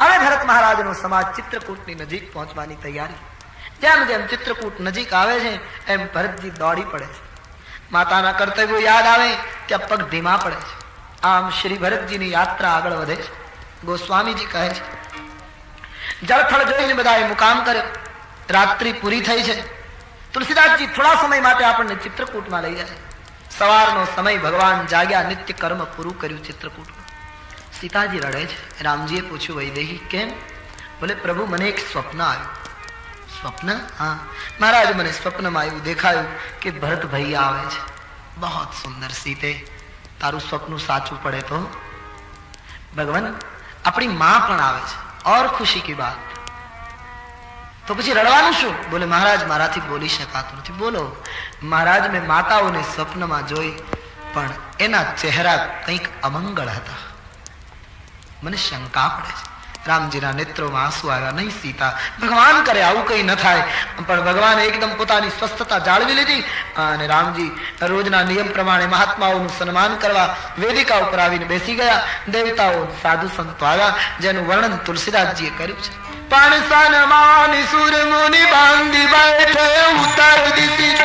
હવે ભરત મહારાજનો સમાજ ચિત્રકૂટની નજીક પહોંચવાની તૈયારી. જેમ જેમ ચિત્રકૂટ નજીક આવે છે, એમ ભરતજી દોડી પડે છે. માતાના કર્તવ્યો યાદ આવે, ત્યાં પગ ધીમા પડે છે. આમ શ્રી ભરતજીની યાત્રા આગળ વધે છે. ગોસ્વામીજી કહે છે, જળથળ જોઈને બધાએ મુકામ કર્યો. રાત્રિ પૂરી થઈ છે. તુલસીદાસજી થોડા સમય માટે આપણને ચિત્રકૂટમાં લઈ જાય સવારનો સમય ભગવાન જાગ્યા નિત્ય કર્મ પૂરું કર્યું ચિત્રકૂટમાં. સીતાજી રડે છે. રામજીએ પૂછ્યું, વૈદેહી કેમ? બોલે, પ્રભુ, મને એક સ્વપ્ન આવ્યું. સ્વપ્ન? હા. મહારાજ મને સ્વપ્નમાં એવું દેખાયું કે ભરતભાઈ આવે છે. બહુ સુંદર સીતે. તારું સ્વપ્ન સાચું પડે તો? ભગવાન, આપણી માં પણ આવે છે. ઓર ખુશી કી બાત. તો પછી રડવાનું શું? બોલે, મહારાજ, મારાથી બોલી શકાતું નથી. બોલો, મહારાજ, મેં માતાઓને સ્વપ્નમાં જોઈ, પણ એના ચહેરા કંઈક અમંગળ હતા. મને શંકા પડે છે. રામજીના નેત્રોમાં આંસુ આવ્યા નહીં, સીતા. ભગવાન કરે આવું કઈ ન થાય. પણ ભગવાને એકદમ પોતાની સ્વસ્થતા જાળવી લીધી અને રામજી રોજના નિયમ પ્રમાણે મહાત્માઓનું સન્માન કરવા વેદિકા ઉપર આવીને બેસી ગયા. દેવતાઓ સાધુ સંતો આવ્યા, જેનું વર્ણન તુલસીદાસજીએ કર્યું છે. પણ સન્માન સુર મુનિ બાંધી બેઠે ઉત્તર દિશી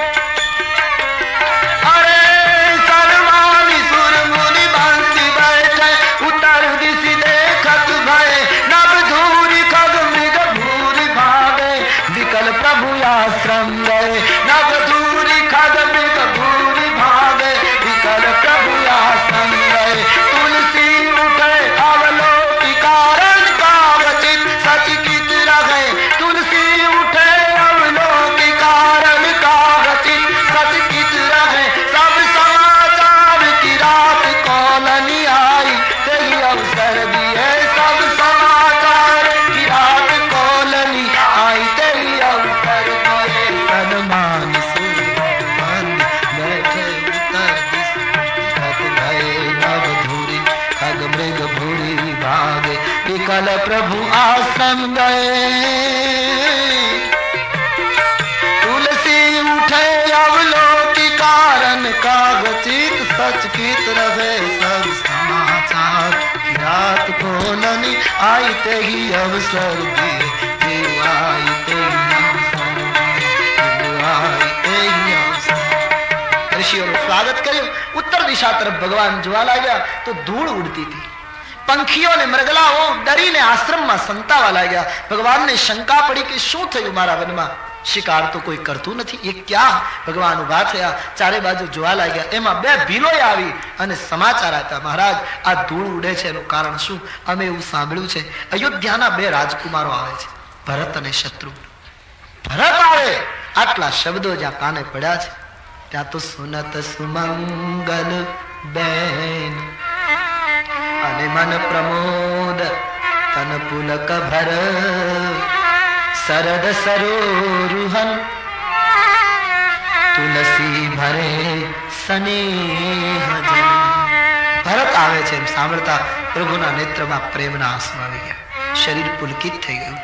भागे विकल प्रभु आश्रम गए तुलसी उठे अवलोकी कारण कागचित सचकित रहे सब समाचार की रात को ननी आई ते ही अवसर दिए देव आई ते ही अवसर दिए, देव आई ते ही अवसर ઋષિઓનું સ્વાગત કર્યું ઉત્તર દિશા તરફ ભગવાન જોવા લાગ્યા તો ધૂળ ઉડતી હતી પંખીઓ અને મૃગલાઓ ડરીને આશ્રમમાં સંતાવા લાગ્યા. ભગવાનને શંકા પડી કે શું થયું મારા વનમાં? શિકાર તો કોઈ કરતું નથી. એ ક્યાં? ભગવાન ઊભા થયા, ચારે બાજુ જોવા લાગ્યા. એમાં બે ભીલોય આવી અને સમાચાર આપ્યા. મહારાજ, આ ધૂળ ઉડે છે, એનું કારણ શું? અમે એવું સાંભળ્યું છે. અયોધ્યાના બે રાજકુમારો આવે છે, ભરત અને શત્રુ. ભરત આવે! આટલા શબ્દો જ્યાં કાને પડ્યા છે. ત્યાં તો સુનત સુમંગલ બેન અને મન પ્રમોદ, તન પુલક ભર. સરદ સરોરુહન, તુલસી ભરે સ્નેહ ભરત આવે છે એમ સાંભળતા પ્રભુના નેત્રમાં પ્રેમના આંસુ આવી ગયા. શરીર પુલકિત થઈ ગયું.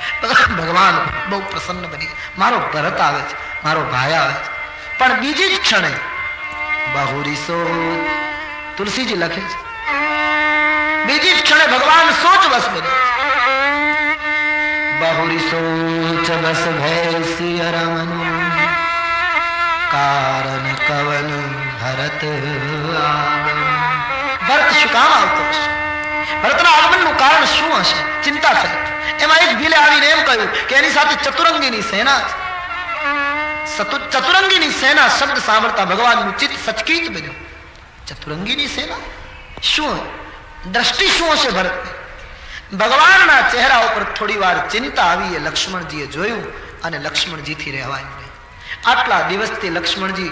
ભગવાન બહુ પ્રસન્ન બની. મારો ભરત આવે છે, મારો ભાઈ આવે છે. પણ બીજી જ ક્ષણે બહુરીસો તુલસીજી લખે છે બીજી જ ક્ષણે ભગવાન સોચ બસ બને. બહુરી સોચ બસ ભય સિય રમન કારણ કવન ભરત. ભરત શું કામ આવતો હશે? ભરતના આગમનનું કારણ શું હશે? ચિંતા થઈ એમાં એક ભીલે આવીને એમ કહ્યું કે એની સાથે ચતુરંગીની સેના ચતુરંગીની સેના શબ્દ સાંભળતા ભગવાનનું ચિત્ત સચકિત બન્યું. ચતુરંગીની સેના? શું દ્રષ્ટિ શું હશે ભરત. ભગવાનના ચહેરા ઉપર થોડી વાર ચિંતા આવી એ લક્ષ્મણજીએ જોયું અને લક્ષ્મણજીથી રહેવાયું. નહીં આટલા દિવસથી લક્ષ્મણજી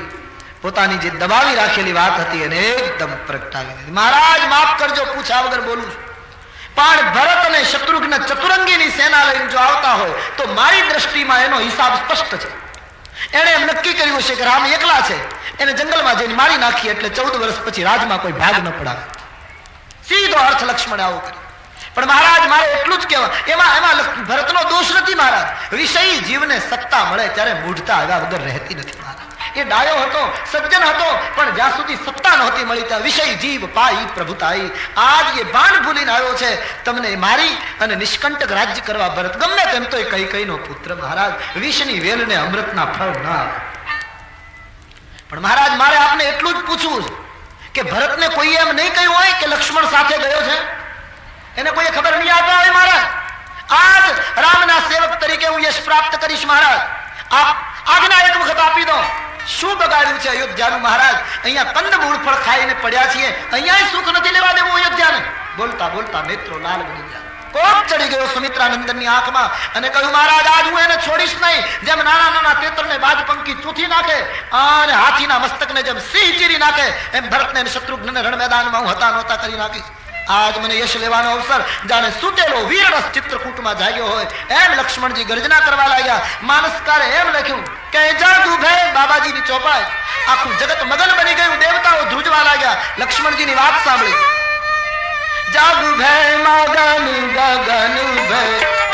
પોતાની જે દબાવી રાખેલી વાત હતી એને એકદમ પ્રગટાવી દીધી. મહારાજ, માફ કરજો, પૂછ્યા વગર બોલું છું. પણ ભરત અને શત્રુઘ્ન ચતુરંગીની સેના લઈને જો આવતા હોય, તો મારી દ્રષ્ટિમાં એનો હિસાબ સ્પષ્ટ છે. એણે એમ નક્કી કર્યું છે કે રામ એકલા છે. એને જંગલમાં જઈને મારી નાખી એટલે ચૌદ વર્ષ પછી રાજમાં કોઈ ભાગ ન પડાવે. સીધો અર્થ લક્ષ્મણે આવો કર્યો. પણ મહારાજ, મારે એટલું જ કહેવા એમાં એમાં ભરતનો દોષ નથી મહારાજ. વિષય જીવને સત્તા મળે ત્યારે મૂઢતા આવ્યા વગર રહેતી નથી મહારાજ. એ ડાયો હતો, સજ્જન હતો, પણ જ્યાં સુધી સત્તા નહોતી મળી ત્યાં વિષય જીવ પાઈ પ્રભુતાઈ. આજ એ બાણ ભૂલીને આવ્યો છે. તમને મારી અને નિષ્કંટક રાજ્ય કરવા ભરત ગમે તેમ તો એ કઈ કઈનો પુત્ર મહારાજ. વિષની વેલને અમૃતના ફળ ના. પણ મહારાજ, મારે આપને એટલું જ પૂછવું છે. કે ભરતને કોઈ એમ નહીં કહ્યું હોય કે લક્ષ્મણ સાથે ગયો છે? એને કોઈ ખબર નહીં આપવા હોય મહારાજ? આજ રામના સેવક તરીકે હું યશ પ્રાપ્ત કરીશ મહારાજ. આપ આજ્ઞા એક વખત આપી દો. શું બગાડ્યું છે અયોધ્યાનું મહારાજ? અહીંયા કંદમૂળ ફળ ખાઈને પડ્યા છીએ. અહીંયા સુખ નથી લેવા દેવું અયોધ્યાને. બોલતા બોલતા મિત્રો લાલ બની ગયા. કોપ ચડી ગયો સુમિત્રાનંદનની આંખમાં અને કહ્યું, મહારાજ, આજ હું એને છોડીશ નહીં. જેમ નાના નાના તેતરને બાજ પંખી ચૂથી નાખે અને હાથીના મસ્તકને જેમ સિંહ ચીરી નાખે, એમ ભરતને શત્રુઘ્નને રણ મેદાનમાં હું હતા નહોતા કરી નાખીશ. આજ મને યશ લેવાનો અવસર, જાણે સુતેલો વીરરસ ચિત્રકૂટમાં જાગ્યો હોય. એમ લક્ષ્મણજી ગર્જના કરવા લાગ્યા. માનસકારે એમ લખ્યું, કે જાદુ ભય બાબાજીની ચોપાઈ. આખું જગત મગન બની ગયું, દેવતાઓ ધ્રુજવા લાગ્યા. લક્ષ્મણજીની વાત સાંભળી. જાદુ ભય મગન ગગન ભે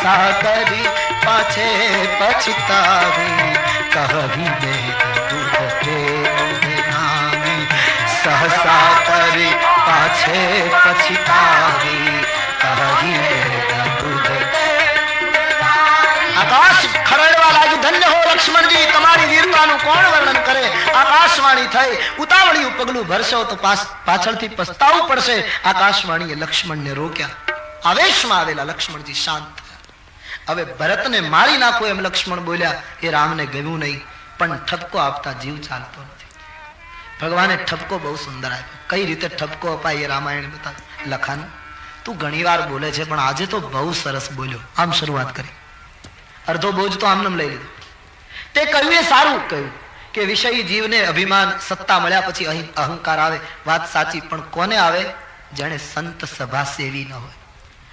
સહસા કરી પાછે પછતાવી કહી દે સહસા કરી પાછે પછતાવી કહી દે આકાશ ખરડવા લાગ્યું ધન્ય હો લક્ષ્મણજી તમારી વીરતાનું કોણ વર્ણન કરે આકાશવાણી થઈ ઉતાવળિયું પગલું ભરશો તો પાછળથી પસ્તાવું પડશે આકાશવાણીએ લક્ષ્મણને રોક્યા। આવેશમાં આવેલા લક્ષ્મણજી શાંત હવે ભરતને મારી નાખો એમ લક્ષ્મણ બોલ્યા એ રામને ગમ્યું નહીં, પણ ઠપકો આપતા જીવ ચાલતો નથી. ભગવાને ઠપકો બહુ સુંદર આપ્યો. કઈ રીતે ઠપકો અપાય એ રામાયણ બતા લખાનું તું ઘણીવાર બોલે છે, પણ આજે તો બહુ સરસ બોલ્યો. આમ શરૂઆત કરી. અડધો બોજ તો આમને લઈ લીધો. તે કહ્યું, એ સારું કહ્યું કે વિષય જીવને અભિમાન સત્તા મળ્યા પછી અહીં અહંકાર આવે. વાત સાચી, પણ કોને આવે? જેણે સંત સભા સેવી ન હોય.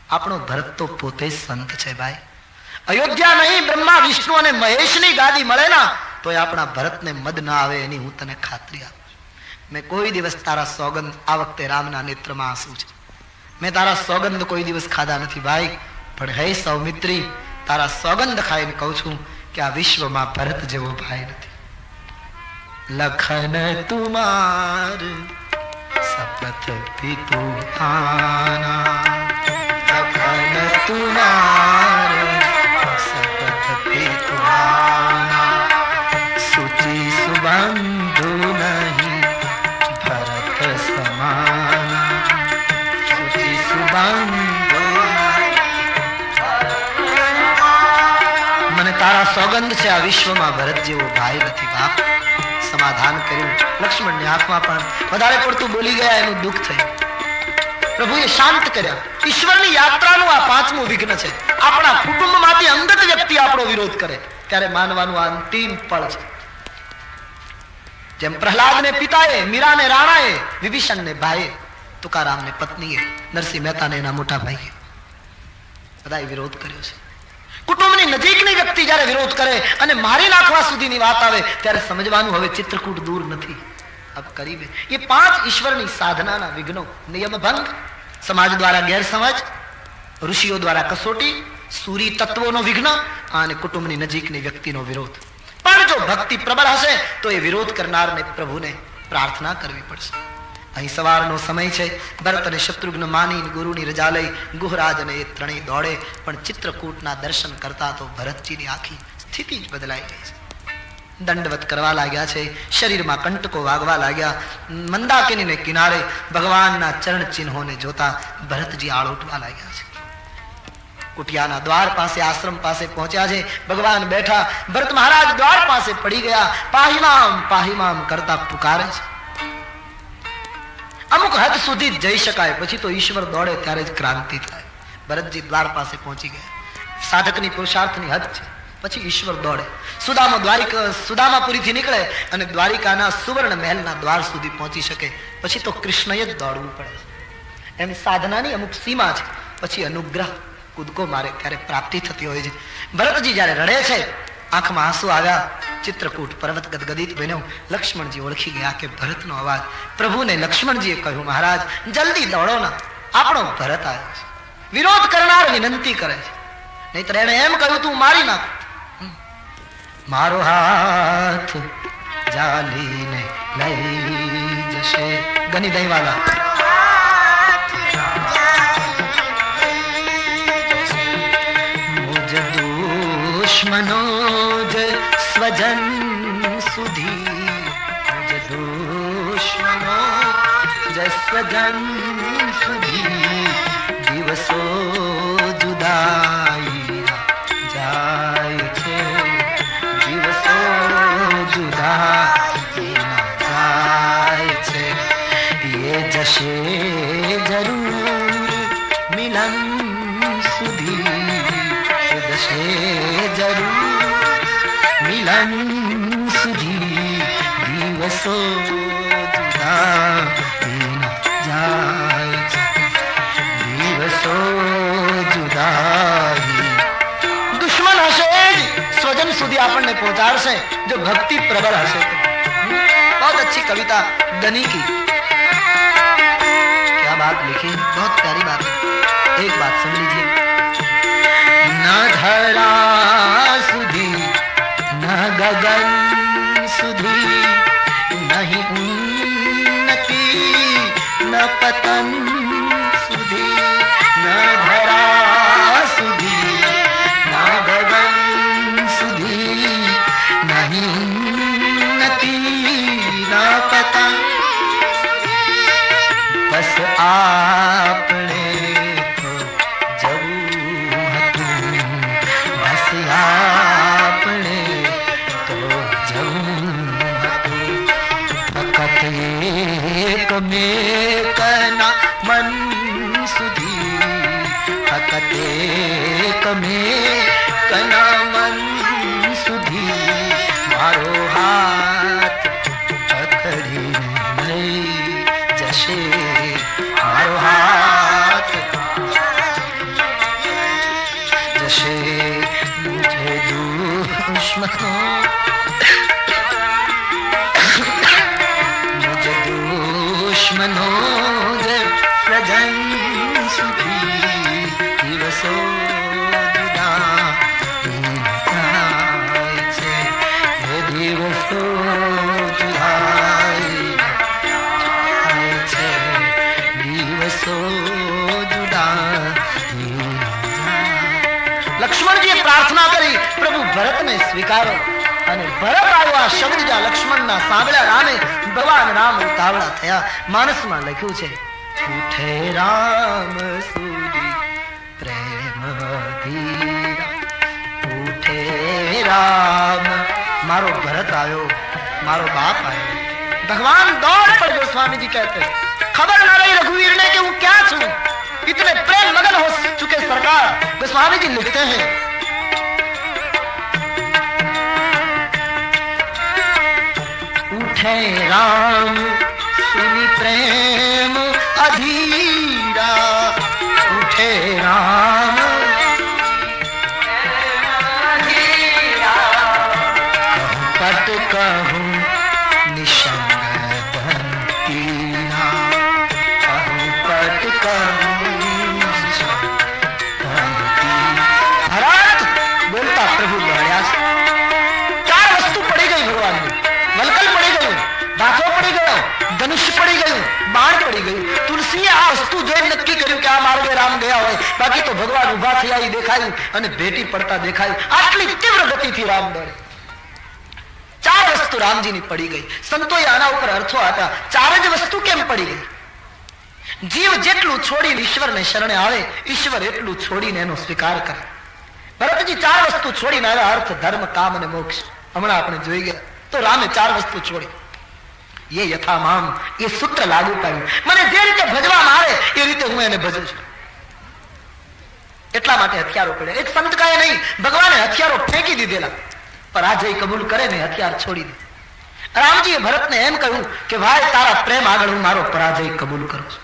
આપણો ભરત તો પોતે સંત છે ભાઈ. અયોધ્યા નહીં, બ્રહ્મા, વિષ્ણુ અને મહેશની ગાદી મળે ના તો આપણા ભરતને મદ ના આવે એની હું તને ખાતરી આપું મેં કોઈ દિવસ તારા સોગંદ આ વખતે રામના નેત્રમાં આંસુ છે. મેં તારા સોગંદ કોઈ દિવસ ખાધા નથી ભાઈ, પણ હે સૌમિત્રી, તારા સોગંદ ખાઈને કહું છું કે આ વિશ્વમાં ભરત જેવો ભાઈ નથી. લખન તુમાર સપથ પિતુ લખન તુમાર સોગંદ છે આ વિશ્વમાં ભરત જેવો ભાઈ નથી બાપ. સમાધાન કર્યું. લક્ષ્મણની આંખમાં પણ વધારે પડતું બોલી ગયા, એનું દુઃખ થયું. પ્રભુએ શાંત કર્યા. ઈશ્વરની યાત્રાનું આ પાંચમું વિઘ્ન છે. આપણા કુટુંબમાંથી અંગત વ્યક્તિ આપણો વિરોધ કરે. ત્યારે માનવાનું આ અંતિમ પળ છે. જેમ પ્રહલાદને પિતાએ, મીરાને રાણાએ, વિભીષણને ભાઈએ, તુકારામને પત્નીએ, નરસિંહ મહેતાને એના મોટા ભાઈએ બધાએ વિરોધ કર્યો છે. કુટુંબની નજીકની વ્યક્તિ જ્યારે વિરોધ કરે અને મારી નાખવા સુધીની વાત આવે, ત્યારે સમજવાનું હવે ચિત્રકૂટ દૂર નથી. અબ કરીબે એ પાંચ ઈશ્વરની સાધનાના વિઘ્નો. નિયમભંગ, સમાજ દ્વારા ગેરસમજ, ઋષિઓ દ્વારા કસોટી, સૂરી તત્વોનો વિઘ્ન અને કુટુંબની નજીકની વ્યક્તિનો વિરોધ. પણ જો ભક્તિ પ્રબળ હશે, તો એ વિરોધ કરનારને પ્રભુને પ્રાર્થના કરવી પડશે. અહીં સવારનો સમય છે. ભરત અને શત્રુઘ્ન માની ગુરુની રજા લઈ ગુહરાજ અને એ ત્રણેય દોડે. પણ ચિત્રકૂટના દર્શન કરતા તો ભરતજીની આખી સ્થિતિ જ બદલાઈ ગઈ છે. દંડવત કરવા લાગ્યા છે. શરીરમાં કંટકો વાગવા લાગ્યા. મંદાકિનીને કિનારે ભગવાનના ચરણ ચિહ્નોને જોતા ભરતજી આળોટવા લાગ્યા છે. કુટિયાના દ્વાર પાસે, આશ્રમ પાસે પહોંચ્યા છે. ભગવાન બેઠા. ભરત મહારાજ દ્વાર પાસે પડી ગયા. પાહીમામ પાહીમામ કરતા પુકારે છે. અમુક હદ સુધી જઈ શકાય. પછી તો ઈશ્વર દોડે ત્યારે જ ક્રાંતિ થાય. ભરતજી દ્વાર પાસે પહોંચી ગયા. સાધકની પુરુષાર્થની હદ છે. પછી ઈશ્વર દોડે. સુદામા દ્વારિકા, સુદામાપુરીથી નીકળે અને દ્વારિકાના સુવર્ણ મહેલના દ્વાર સુધી પહોંચી શકે. પછી તો કૃષ્ણએ જ દોડવું પડે એમ સાધનાની અમુક સીમા છે. પછી અનુગ્રહ કૂદકો મારે ત્યારે પ્રાપ્તિ થતી હોય છે. ભરતજી જ્યારે રડે છે આંખમાં આંસુ આવ્યા. ચિત્રકૂટ પર્વત ગદગદિત બન્યો. લક્ષ્મણજી ઓળખી ગયા કે ભરતનો અવાજ. પ્રભુને લક્ષ્મણજીએ કહ્યું મહારાજ જલ્દી દોડો ના. આપણો ભરત આવ્યો છે. વિરોધ કરનાર વિનંતી કરે છે. નહીતર એણે એમ કહ્યું તું મારી નાખ. મારો હાથ જાલીને લઈ જશે. ગની દહીવાલા. મુજ દુશ્મનો जन् सुधी अजधूष्म जन्म अवतार से जो भक्ति प्रबल हसे थे। बहुत अच्छी कविता दनी की। क्या बात लिखी? बहुत प्यारी बात है। एक बात सुन लीजिए। न धरा सुधी, न गगन सुधी, नहीं उन्नति, न पतन મેકના મન સુધી ફકત એક મેકના ભરતને સ્વીકારો અને ભરત આવ્યો આ શબ્દ જ્યાં લક્ષ્મણના સાંભળ્યા રામે ભગવાન રામ ઉતાવળા થયા માનસમાં લખ્યું છે ઉઠે રામ સુધી પ્રેમ ધીરા ઉઠે રામ મારો ભરત આવ્યો મારો બાપ આવ્યો भगवान दौड़ पड़ गए स्वामी जी कहते हैं खबर ना रही रघुवीर ने कि वो क्या छू इतने प्रेम मगन हो चुके सरकार गोस्वामी जी लिखते हैं उठे राम सुनी प्रेम अधीरा उठे राम कहूं पट कहूं બાકી તો ભગવાન ઊભા થયા દેખાયું અને ભેટી પડતા દેખાયું. આટલી તીવ્ર ગતિથી રામ દોડે. ચાર વસ્તુ રામજીની પડી ગઈ. સંતોએ આના ઉપર અર્થો હતા ચાર જ વસ્તુ કેમ પડી ગઈ? જીવ જેટલું છોડીને ઈશ્વરને શરણે આવે, ઈશ્વર એટલું છોડીને એનો સ્વીકાર કરે. ભરતજી ચાર વસ્તુ છોડીને આવે અર્થ, ધર્મ, કામ અને મોક્ષ. હમણાં આપણે જોઈ ગયા. તો રામે ચાર વસ્તુ છોડી. એ યથામામ એ સૂત્ર લાગુ પાડ્યું. મને જે રીતે ભજવામાં આવે, એ રીતે હું એને ભજું છું. એટલા માટે હથિયારો પડ્યા એક સંત કાય નહીં, ભગવાને હથિયારો ફેંકી દીધેલા. પરાજય કબૂલ કરે ને હથિયાર છોડી દે. રામજીએ ભરતને એમ કહ્યું કે, ભાઈ, તારા પ્રેમ આગળ હું મારો પરાજય કબૂલ કરું છું.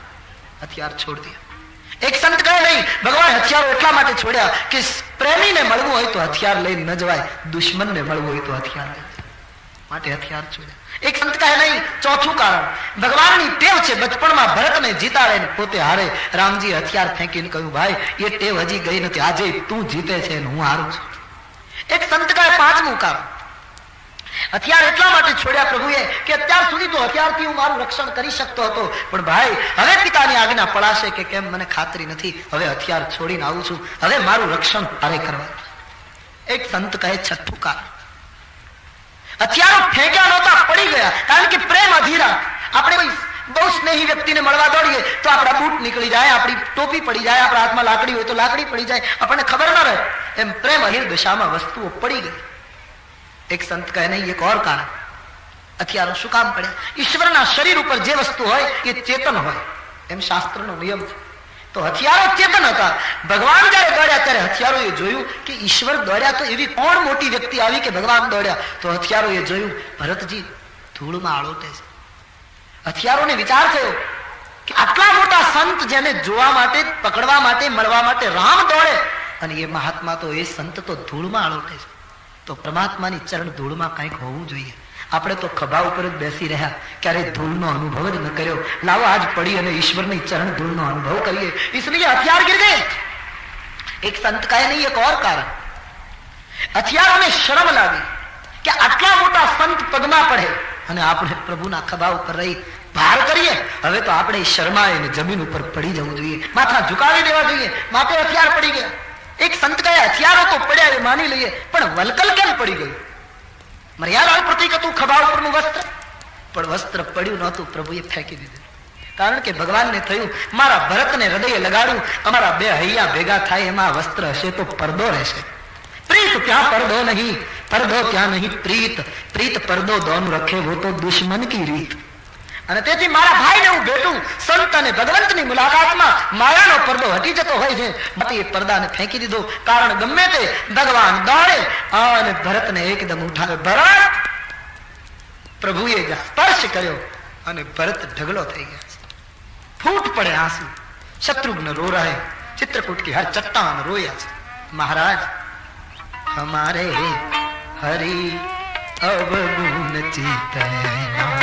હથિયાર છોડી દે. એક સંત કહે નહીં, ભગવાન હથિયારો એટલા માટે છોડ્યા કે, પ્રેમીને મળવું હોય તો હથિયાર લઈને ન જવાય, દુશ્મનને મળવું હોય તો હથિયાર લઈ માટે હથિયાર છોડ્યા. એક સંત કહે નહીં, ચોથું કારણ. ભગવાનની ટેવ છે બચપણમાં ભરતને જીતાડે ને પોતે હારે રામજી હથિયાર ફેંકીને કહ્યું, ભાઈ, એ ટેવ હજી ગઈ નથી. આજે તું જીતે છે ને હું હારું છું. એક સંત કહે પાંચમું કારણ. હથિયાર એટલા માટે છોડ્યા પ્રભુએ કે અત્યાર સુધી તો હથિયારથી હું મારું રક્ષણ કરી શકતો હતો. પણ ભાઈ, હવે પિતાની આજ્ઞા પડાશે કે કેમ મને ખાતરી નથી. હવે હથિયાર છોડીને આવું છું. હવે મારું રક્ષણ તારે કરવા એક સંત કહે છઠ્ઠું કારણ. હથિયારો ફેંક્યા નહોતા, પડી ગયા. કારણ કે પ્રેમ અધીરા. આપણે કોઈ બહુ સ્નેહી વ્યક્તિને મળવા દોડીએ તો આપણા બૂટ નીકળી જાય, આપણી ટોપી પડી જાય, આપણા હાથમાં લાકડી હોય તો લાકડી પડી જાય. આપણને ખબર ન રહે. એમ પ્રેમ અહીર દશામાં વસ્તુઓ પડી ગઈ. એક સંત કહે, નહીં, એક ઓર કારણ હથિયારો શું કામ પડ્યા? ઈશ્વરના શરીર ઉપર જે વસ્તુ હોય, એ ચેતન હોય. એમ શાસ્ત્રનો નિયમ છે. તો હથિયારો ચેતન હતા. ભગવાન જયારે દોડ્યા ત્યારે હથિયારો એ જોયું કે ઈશ્વર દોડ્યા તો એવી કોણ મોટી વ્યક્તિ આવી કે ભગવાન દોડ્યા? તો હથિયારો એ જોયું, ભરતજી ધૂળમાં આળોટે છે. હથિયારોને વિચાર થયો કે આટલા મોટા સંત જેને જોવા માટે, પકડવા માટે, મળવા માટે રામ દોડે અને એ મહાત્મા તો એ સંત તો ધૂળમાં આળોટે છે. તો પરમાત્માની ચરણ ધૂળમાં કંઈક હોવું જોઈએ. આપણે તો ખભા ઉપર જ બેસી રહ્યા ક્યારે ધૂળનો અનુભવ જ ન કર્યો લાવો આજ પડી અને ઈશ્વરની ચરણ ધૂળનો અનુભવ કરીએ इसलिए હથિયાર ગીર ગયે એક સંત કહે નહીં એક ઓર કારણ હથિયારોને શરમ લાગી કે આટલા મોટા સંત પગમાં પડે અને આપણે પ્રભુના ખભા ઉપર રહી ભાર કરીએ હવે તો આપણે શરમાએ ને જમીન ઉપર પડી જવું જોઈએ માથા ઝુકાવી દેવા જોઈએ માટે હથિયાર પડી ગયા એક સંત કહે હથિયારો તો પડ્યા એ માની લઈએ પણ વલકલ કેમ પડી ગયું મર્યાદાનું પ્રતિક હતું ખભાળ પરનું વસ્ત્ર. પણ વસ્ત્ર પડ્યું નહોતું, પ્રભુએ ફેંકી દીધું. કારણ કે ભગવાનને થયું, મારા ભરતને હૃદય લગાડ્યું અમારા બે હૈયા ભેગા થાય, એમાં વસ્ત્ર હશે તો પડદો રહેશે. પ્રીત ત્યાં પડદો નહીં? પરદો ત્યાં નહીં? પ્રીત. પ્રીત પરદો દોન રખે, વો તો દુશ્મન કી રીત. અને તેથી મારા ભાઈને હું ભેટું. સંત અને ભગવંતની મુલાકાતમાં માયાનો પડદો હટી જતો હોય છે. બાકી એ પડદાને ફેંકી દીધો. કારણ ગમે તે ભગવાન દોડે અને ભરતને એકદમ ઉઠાવે. ભરત પ્રભુએ જ સ્પર્શ કર્યો અને ભરત ઢગલો થઈ ગયા ફૂટ પડે આંસુ. શત્રુઘ્ન રો રહે ચિત્રકૂટ કે હર ચટ્ટાન રોયા છે. મહારાજ હમારે હરી અવગુણ ચિતના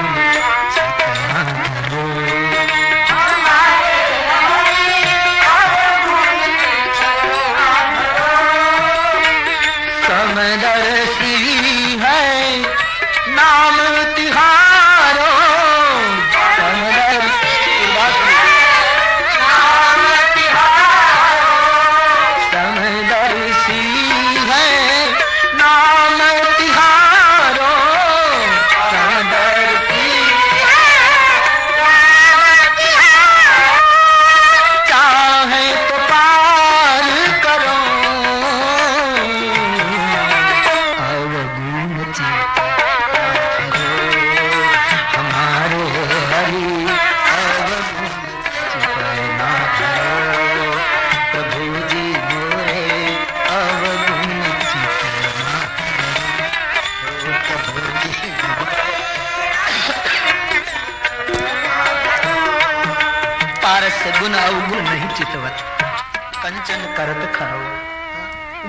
પારસ ગુણ અવગુણ નહીં ચિતવત કંચન કરત ખરો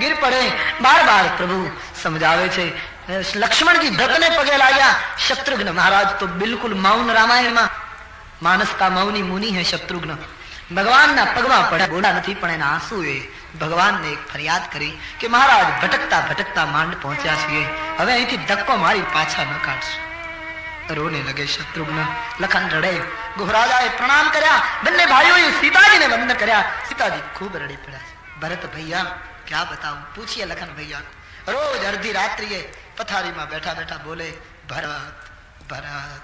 ગીર પડે બાર બાર પ્રભુ સમજાવે છે લક્ષ્મણજી ભરતને પગે લાગ્યા શત્રુઘ્ન મહારાજ તો બિલકુલ મૌન રામાયણમાં માનસ કા મૌની મુનિ હે શત્રુઘ્ન ભગવાનના પગમાં પડે બોલા નથી પણ એના આંસુએ ભગવાનને એક ફરિયાદ કરી કે મહારાજ ભટકતા ભટકતા માંડ પહોંચ્યા છીએ હવે અહીંથી ધક્કો મારી પાછા ન કાઢશું। રોને લગે શત્રુઘ્ન લખન રડે ગુહરાજાએ પ્રણામ કર્યા બંને ભાઈઓએ સીતાજીને વંદન કર્યા સીતાજી ખૂબ રડી પડ્યા ભરત ભૈયા ક્યાં બતાવું પૂછીએ લખન ભૈયા રોજ અડધી રાત્રિએ પથારીમાં બેઠા બેઠા બોલે ભરત भरत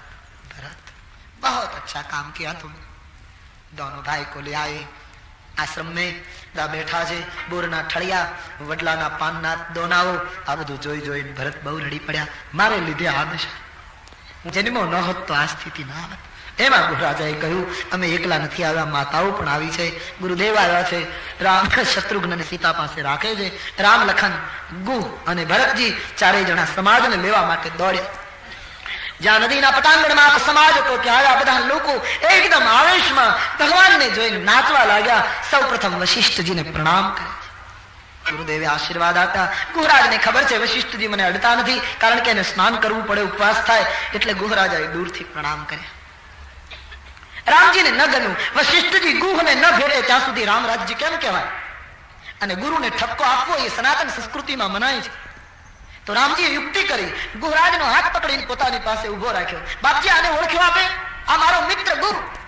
भरत बहुत अच्छा काम किया तुमने दोनों भाई को ले आए આશ્રમ में દા બેઠા છે બોરના ઠળિયા વડલાના પાનના દોનાઓ આ બધું જોઈ જોઈને ભરત બહુ રડી પડ્યા મારે લીધે આ દશા જન્મો ન હોત આ સ્થિતિ ના આવત એમાં ગુરુરાજાએ કહ્યું, અમે એકલા નથી આવ્યા, માતાઓ પણ આવી છે, ગુરુદેવ આવ્યા છે, રામ શત્રુઘ્ન અને સીતા પાસે રાખે છે, રામ લખન, ગુ અને ભરતજી ચારેય જણા સમાજને લેવા માટે દોડ્યા. જ્યાં નદીના પટાંગણમાં સમાજ હતો ત્યાં આવ્યા બધા લોકો એકદમ આવેશમાં ભગવાનને જોઈને નાચવા લાગ્યા. સૌ પ્રથમ વશિષ્ઠજીને પ્રણામ કરે ગુરુદેવે આશીર્વાદ આપ્યા ગુહરાજને ખબર છે વશિષ્ઠજી મને અડતા નથી, કારણ કે એને સ્નાન કરવું પડે, ઉપવાસ થાય, એટલે ગુહરાજાએ દૂરથી પ્રણામ કર્યા રામજીને ન ગમ્યું, વશિષ્ઠજી ગુહને ન ભેટે, ત્યાં સુધી રામ રાજ્ય કેમ કહેવાય? અને ગુરુને ઠપકો આપવો એ સનાતન સંસ્કૃતિમાં મનાય છે. તો રામજીએ યુક્તિ કરી ગુહરાજનો હાથ પકડીને પોતાની પાસે ઊભો રાખ્યો. બાપજી, આને ઓળખ્યો આપે? આ મારો મિત્ર ગુરુ.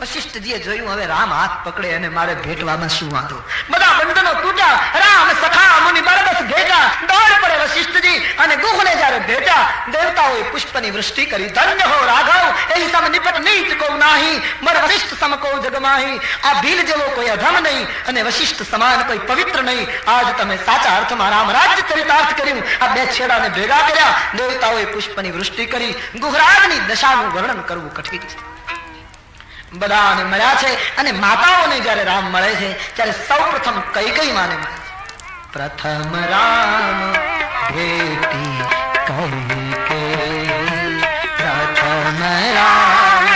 વશિષ્ઠજીએ જોયું, હવે રામ હાથ પકડે અને મારે ભેટવામાં શું વાંધો? બધા બંધનો તૂટ્યા. રામ સખા મુનિ બરબસ ભેગા. દોડ પડે વશિષ્ઠજી અને ગુહને જ્યારે ભેટા દેવતાઓએ પુષ્પની વૃષ્ટિ કરી. ધન્ય હો રાઘવ એ સમ નિપટ નીચ કો નાહી, મર વશિષ્ઠ સમ કો જગમાહી આ ભીલ જેવો કોઈ અધમ નહીં અને વશિષ્ઠ સમાન કોઈ પવિત્ર નહીં. આજ તમે સાચા અર્થમાં રામ રાજ્ય ચરિતાર્થ કર્યું. આ બે છેડાને ભેગા કર્યા. દેવતાઓએ પુષ્પની વૃષ્ટિ કરી. ગુહરાજની દશાનું વર્ણન કરવું કઠિન છે. બધાને મળ્યા છે અને માતાઓને જ્યારે રામ મળે છે, ત્યારે સૌ પ્રથમ કઈ કઈ માને? પ્રથમ રામ ભેટી કઈ કે પ્રથમ રામ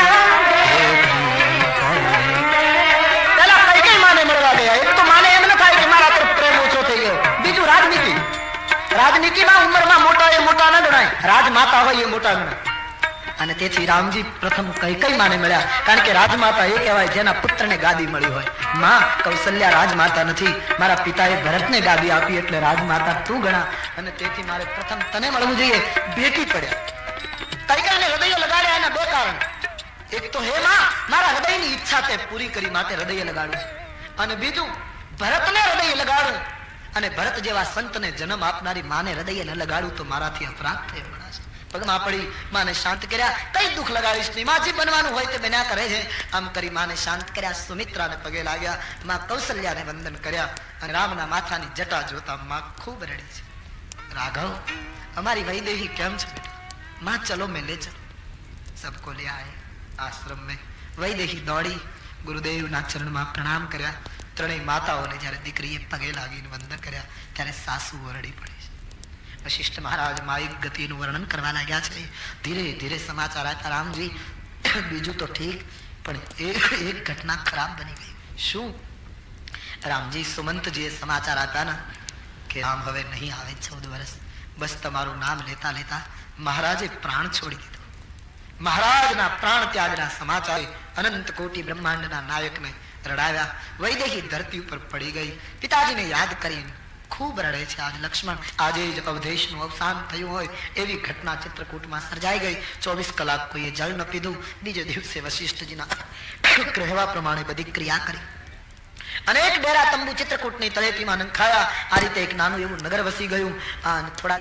રાજનીતિમાં ઉંમરમાં મોટા એ મોટા ન ગણાય. રાજમાતા હોય એ મોટા ગણાય. અને તેથી રામજી પ્રથમ કઈ કઈ માને મળ્યા. કારણ કે રાજમાતા એ કહેવાય જેના પુત્રને ગાદી મળી હોય. માં, કૌશલ્યા રાજમાતા નથી. મારા પિતાએ ભરતને ગાદી આપી એટલે રાજમાતા તું ગણા અને તેથી મારે પ્રથમ તને મળવું જોઈએ. ભેટી પડ્યા. કૈકાને હૃદય લગાડ્યા એના બે કારણ. એક તો હે માં, મારા હૃદયની ઈચ્છા તે પૂરી કરી માટે હૃદય લગાડું અને બીજું, ભરતને હૃદય લગાડું. અને ભરત જેવા સંતને જન્મ આપનારી માને હૃદય ન લગાડું તો મારાથી અપરાધ ગણાશે પગમાં પડી માને શાંત કર્યા. કઈ દુઃખ લગાડીશ નહીં માછી બનવાનું હોય તે બન્યા કરે છે. આમ કરી માને શાંત કર્યા. સુમિત્રાને પગે લાગ્યા. માં કૌશલ્યાને વંદન કર્યા. અને રામના માથાની જટા જોતા માં ખૂબ રડી છે. રાઘવ, અમારી વૈદેહી કેમ છે માં ચલો મેં લે ચલો. સબકો લે આય આશ્રમ મેં. વૈદેહી દોડી ગુરુદેવના ચરણમાં પ્રણામ કર્યા. ત્રણેય માતાઓને જ્યારે દીકરીએ પગે લાગીને વંદન કર્યા, ત્યારે સાસુ રડી પડી. વશિષ્ઠ મહારાજ માયિક ગતિનું વર્ણન કરવા લાગ્યા છે ધીરે ધીરે સમાચાર આપ્યા રામજી બીજું તો ઠીક પણ એક ઘટના ખરાબ બની ગઈ શું રામજી સુમંતજીએ સમાચાર આપ્યા ને કે રામ હવે નહીં આવે ચૌદ વર્ષ બસ તમારું નામ લેતા લેતા મહારાજે પ્રાણ છોડી દીધો મહારાજના પ્રાણ ત્યાગના સમાચારે અનંત કોટી બ્રહ્માંડના નાયકને રડાવ્યા વૈદેહી ધરતી ઉપર પડી ગઈ પિતાજીને યાદ કરીને ખૂબ રડે છે આજ લક્ષ્મણ. આજે જ અવધેશનું અવસાન થયું હોય એવી ઘટના ચિત્રકૂટમાં સર્જાઈ ગઈ. ચોવીસ કલાક કોઈએ જળ ન પીધું. બીજે દિવસે વશિષ્ઠજીના કહેવા પ્રમાણે બધી ક્રિયા કરી. અનેક ડેરા તંબુ ચિત્રકૂટની તળેટીમાં નંખાયા. આ રીતે એક નાનું એવું નગર વસી ગયું. આ થોડા